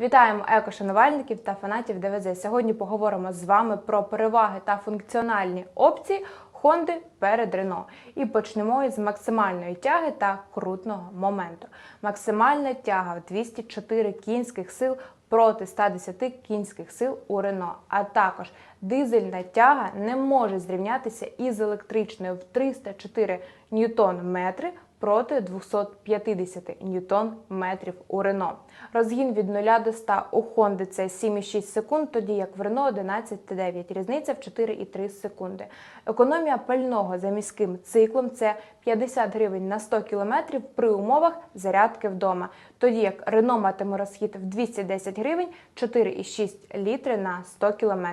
Вітаємо екошанувальників та фанатів ДВЗ. Сьогодні поговоримо з вами про переваги та функціональні опції Honda перед Renault. І почнемо із максимальної тяги та крутного моменту. Максимальна тяга в 204 кінських сил проти 110 кінських сил у Renault. А також дизельна тяга не може зрівнятися із електричною в 304 ньютон-метри проти 250 ньютон метрів у Рено. Розгін від 0 до 100 у Honda це 7,6 секунд, тоді як в Renault 11,9. Різниця в 4,3 секунди. Економія пального за міським циклом це 50 гривень на 100 км при умовах зарядки вдома. Тоді як Renault матиме розхід в 210 гривень 4,6 літри на 100 км.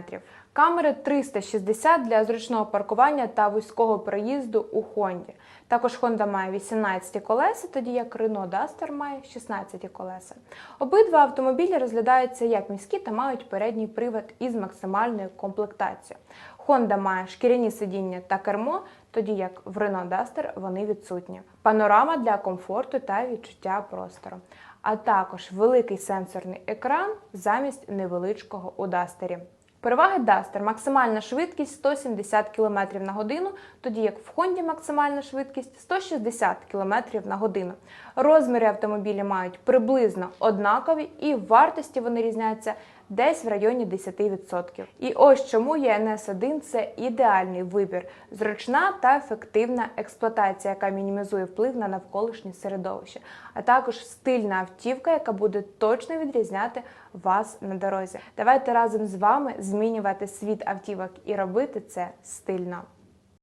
Камери 360 для зручного паркування та вузького проїзду у Хонді. Також Honda має 18 колеса, тоді як Renault Duster має 16 колеса. Обидва автомобілі розглядаються як міські та мають передній привод із максимальною комплектацією. Honda має шкіряні сидіння та кермо, тоді як в Renault Duster вони відсутні. Панорама для комфорту та відчуття простору. А також великий сенсорний екран замість невеличкого у Duster. Переваги Duster – максимальна швидкість 170 км на годину, тоді як в Honda максимальна швидкість 160 км на годину. Розміри автомобілі мають приблизно однакові і в вартості вони різняться десь в районі 10%. І ось чому ЄНС 1 це ідеальний вибір, зручна та ефективна експлуатація, яка мінімізує вплив на навколишнє середовище, а також стильна автівка, яка буде точно відрізняти вас на дорозі. Давайте разом з вами змінювати світ автівок і робити це стильно.